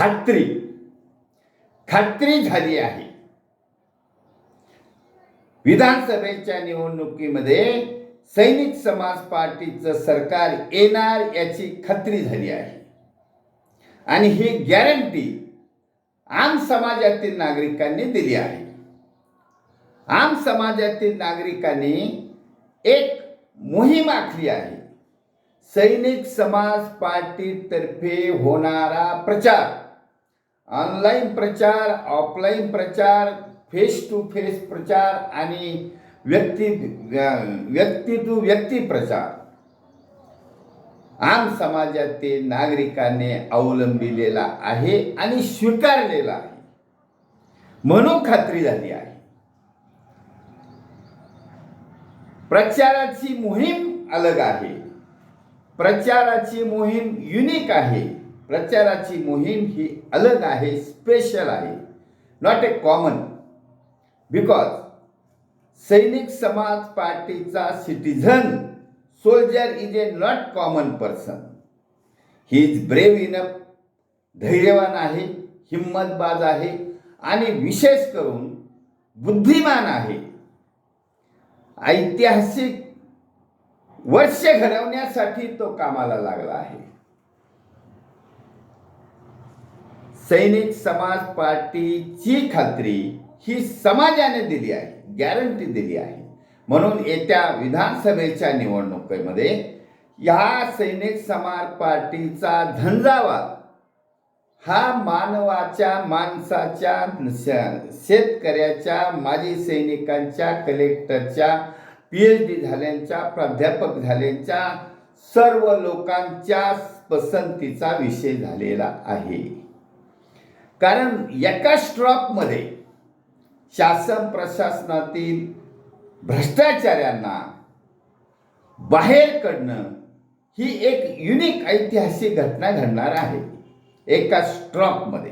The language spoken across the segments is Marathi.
खात्री खात्री झाली आहे. विधानसभेच्या निवडणुकीमध्ये सैनिक समाज पार्टीचं सरकार येणार याची खात्री झाली आहे. आणि ही गॅरंटी आम समाजातील नागरिकांनी दिली आहे. आम समाजातील नागरिकांनी एक मोहीम आखली आहे. सैनिक समाज पार्टीतर्फे होणारा प्रचार. ऑनलाईन प्रचार ऑफलाईन प्रचार फेस टू फेस प्रचार आणि व्यक्ती व्यक्ती टू व्यक्ती प्रचार. आम समाजातील नागरिकांनी अवलंबिलेला आहे आणि स्वीकारलेला आहे. म्हणून खात्री झाली आहे. प्रचाराची मोहीम अलग आहे. प्रचाराची मोहीम युनिक आहे. प्रचाराची मोहीम ही अलग आहे स्पेशल आहे. नॉट ए कॉमन बिकॉज सैनिक समाज पार्टीचा citizen soldier is a not common person he is brave enough धैर्यवान आहे हिंमतबाज आहे आणि विशेष करून बुद्धिमान आहे. ऐतिहासिक वर्ष घडवण्यासाठी तो कामाला लागला आहे. सैनिक समाज पार्टीची खात्री ही समाजाने दिली आहे गॅरंटी दिली आहे. म्हणून येत्या विधानसभेच्या निवडणुकीमध्ये ह्या सैनिक समाज पार्टीचा झंझावात हा मानवाच्या माणसाच्या शेतकऱ्याच्या माजी सैनिकांच्या कलेक्टरच्या पी एच डी झाल्यांच्या प्राध्यापक झाल्यांच्या सर्व लोकांच्या पसंतीचा विषय झालेला आहे. कारण एका स्ट्रॉकमध्ये शासन प्रशासनातील भ्रष्टाचाऱ्यांना बाहेर काढणं ही एक युनिक ऐतिहासिक घटना घडणार आहे एका स्ट्रॉकमध्ये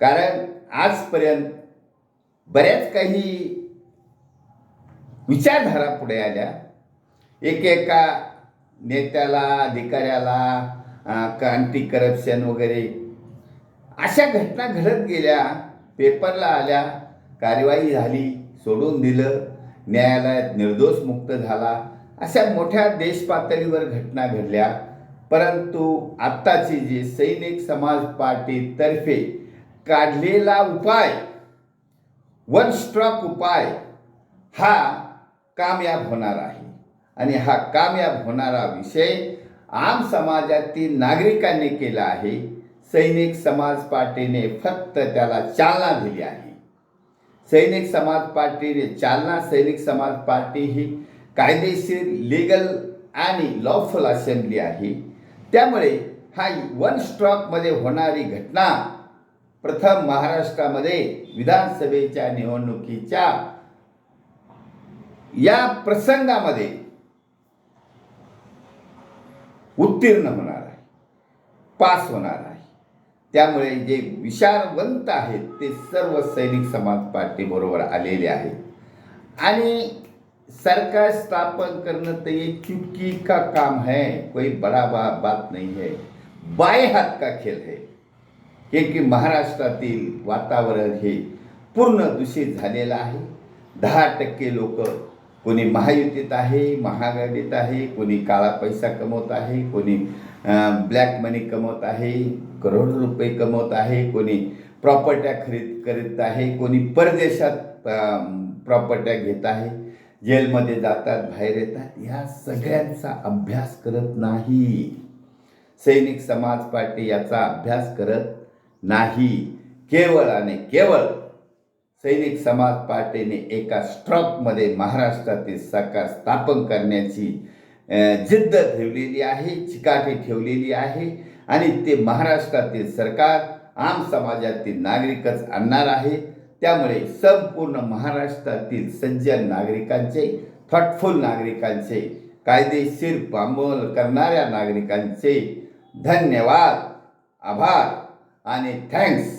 कारण आजपर्यंत बऱ्याच काही विचारधारा पुढे आल्या. एकेका नेत्याला अधिकाऱ्याला अँटी करप्शन वगैरे अशा घटना घडत गेल्या. पेपरला आल्या. कार्यवाही झाली. सोडून दिलं. न्यायालयात निर्दोष मुक्त झाला. अशा मोठ्या देशपातळीवर घटना घडल्या. परंतु आत्ताची जी सैनिक समाज पार्टीतर्फे काढलेला उपाय वन स्ट्रॉक उपाय हा कामयाब होणार आहे. आणि हा कामयाब होणारा विषय आम समाजातील नागरिकांनी केला आहे. सैनिक समाज पार्टीने फक्त त्याला चालना दिली आहे. सैनिक समाज पार्टीने चालना सैनिक समाज पार्टी ही कायदेशीर लिगल आणि लॉफुल असेंब्ली आहे. त्यामुळे हा वन स्ट्रॉकमध्ये होणारी घटना प्रथम महाराष्ट्रामध्ये विधानसभेच्या निवडणुकीच्या या प्रसंगामध्ये उत्तीर्ण होणार आहे. पास होणार आहे. त्यामुळे जे विचारवंत आहेत ते सर्व सैनिक समाज पार्टीबरोबर आलेले आहेत. आणि सरकार स्थापन करणं तो ये चुटकी का काम है? कोई बड़ा बा बात नहीं है. बाय हात का खेळ है. क्योंकि महाराष्ट्रातील वातावरण हे पूर्ण दूषित झालेलं आहे. दहा टक्के लोक कोणी महायुतीत आहे महागडीत आहे कोणी काळा पैसा कमवत आहे कोणी ब्लॅक मनी कमवत आहे करोड रुपये कमवत आहे कोणी प्रॉपर्ट्या खरीद करीत आहे कोणी परदेशात प्रॉपर्ट्या घेत आहे जेलमध्ये जातात बाहेर येतात ह्या सगळ्यांचा अभ्यास करत नाही. सैनिक समाज पार्टी याचा अभ्यास करत नाही. केवळ आणि केवळ सैनिक समाज पार्टीने एका स्ट्रॉकमध्ये महाराष्ट्रातील सरकार स्थापन करण्याची जिद्द ठेवलेली आहे चिकाटी ठेवलेली आहे आणि ते महाराष्ट्रातील सरकार आम समाजातील नागरिकच आणणार आहे. त्यामुळे संपूर्ण महाराष्ट्रातील सज्जन नागरिकांचे थॉटफुल नागरिकांचे कायदेशीर पांबोल करणाऱ्या नागरिकांचे धन्यवाद आभार आणि थँक्स